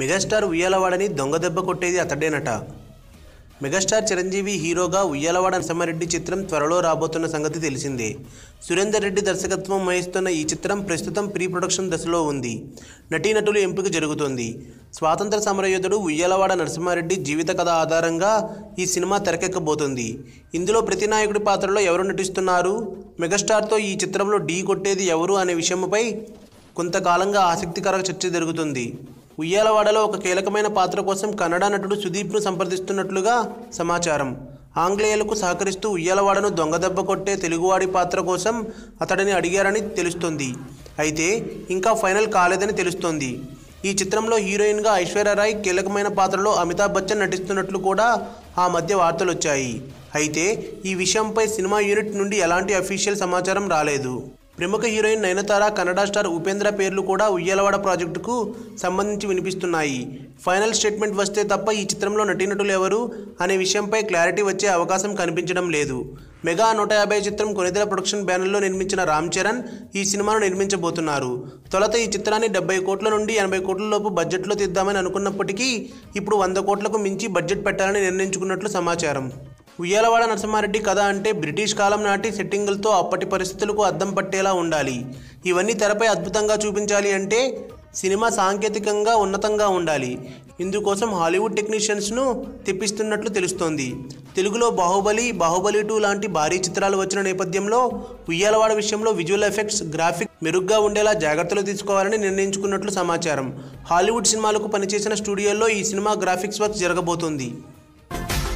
Megastar ఉయ్యాలవాడని దొంగ దెబ్బ కొట్టేది అతడేనట. మెగాస్టార్ చిరంజీవి హీరోగా ఉయ్యాలవాడ నరసింహారెడ్డి చిత్రం త్వరలో రాబోతున్న సంగతి తెలిసిందే. సురేందర్ రెడ్డి దర్శకత్వం వహిస్తున్న ఈ చిత్రం ప్రస్తుతం ప్రీ ప్రొడక్షన్ దశలో ఉంది. నటీనటులు ఎంపిక జరుగుతోంది. స్వాతంత్ర సమరయోధుడు ఉయ్యాలవాడ నరసింహారెడ్డి జీవిత కథ ఆధారంగా ఈ సినిమా తెరకెక్కబోతుంది. ఇందులో ప్రతి నాయకుడి పాత్రలో ఎవరు నటిస్తున్నారు? మెగాస్టార్తో ఈ చిత్రంలో ఢీ కొట్టేది ఎవరు అనే విషయంపై కొంతకాలంగా ఆసక్తికర చర్చ జరుగుతుంది. ఉయ్యాలవాడలో ఒక కీలకమైన పాత్ర కోసం కన్నడ నటుడు సుదీప్ను సంప్రదిస్తున్నట్లుగా సమాచారం. ఆంగ్లేయులకు సహకరిస్తూ ఉయ్యాలవాడను దొంగదెబ్బ కొట్టే తెలుగువాడి పాత్ర కోసం అతడిని అడిగారని తెలుస్తోంది. అయితే ఇంకా ఫైనల్ కాలేదని తెలుస్తోంది. ఈ చిత్రంలో హీరోయిన్గా ఐశ్వర్యరాయ్ కీలకమైన పాత్రలో అమితాబ్ బచ్చన్ నటిస్తున్నట్లు కూడా ఆ మధ్య వార్తలు వచ్చాయి అయితే ఈ విషయంపై సినిమా యూనిట్ నుండి ఎలాంటి అఫీషియల్ సమాచారం రాలేదు. ప్రముఖ హీరోయిన్ నయనతార కన్నడ స్టార్ ఉపేంద్ర పేర్లు కూడా ఉయ్యాలవాడ ప్రాజెక్టుకు సంబంధించి వినిపిస్తున్నాయి. ఫైనల్ స్టేట్మెంట్ వస్తే తప్ప ఈ చిత్రంలో నటీనటులు ఎవరు అనే విషయంపై క్లారిటీ వచ్చే అవకాశం కనిపించడం లేదు. మెగా నూట యాభై చిత్రం కొనిదెల ప్రొడక్షన్ బ్యానర్లో నిర్మించిన రామ్ చరణ్ ఈ సినిమాను నిర్మించబోతున్నారు. తొలత ఈ చిత్రాన్ని డెబ్బై కోట్ల నుండి ఎనభై కోట్ల లోపు బడ్జెట్లో తీద్దామని అనుకున్నప్పటికీ ఇప్పుడు వంద కోట్లకు మించి బడ్జెట్ పెట్టాలని నిర్ణయించుకున్నట్లు సమాచారం. ఉయ్యాలవాడ నరసింహారెడ్డి కథ అంటే బ్రిటిష్ కాలం నాటి సెట్టింగులతో అప్పటి పరిస్థితులకు అద్దం పట్టేలా ఉండాలి. ఇవన్నీ తెరపై అద్భుతంగా చూపించాలి అంటే సినిమా సాంకేతికంగా ఉన్నతంగా ఉండాలి. ఇందుకోసం హాలీవుడ్ టెక్నీషియన్స్ను తెప్పిస్తున్నట్లు తెలుస్తోంది. తెలుగులో బాహుబలి బాహుబలి టూ లాంటి భారీ చిత్రాలు వచ్చిన నేపథ్యంలో ఉయ్యాలవాడ విషయంలో విజువల్ ఎఫెక్ట్స్ గ్రాఫిక్ మెరుగ్గా ఉండేలా జాగ్రత్తలు తీసుకోవాలని నిర్ణయించుకున్నట్లు సమాచారం. హాలీవుడ్ సినిమాలకు పనిచేసిన స్టూడియోల్లో ఈ సినిమా గ్రాఫిక్స్ వర్క్ జరగబోతోంది.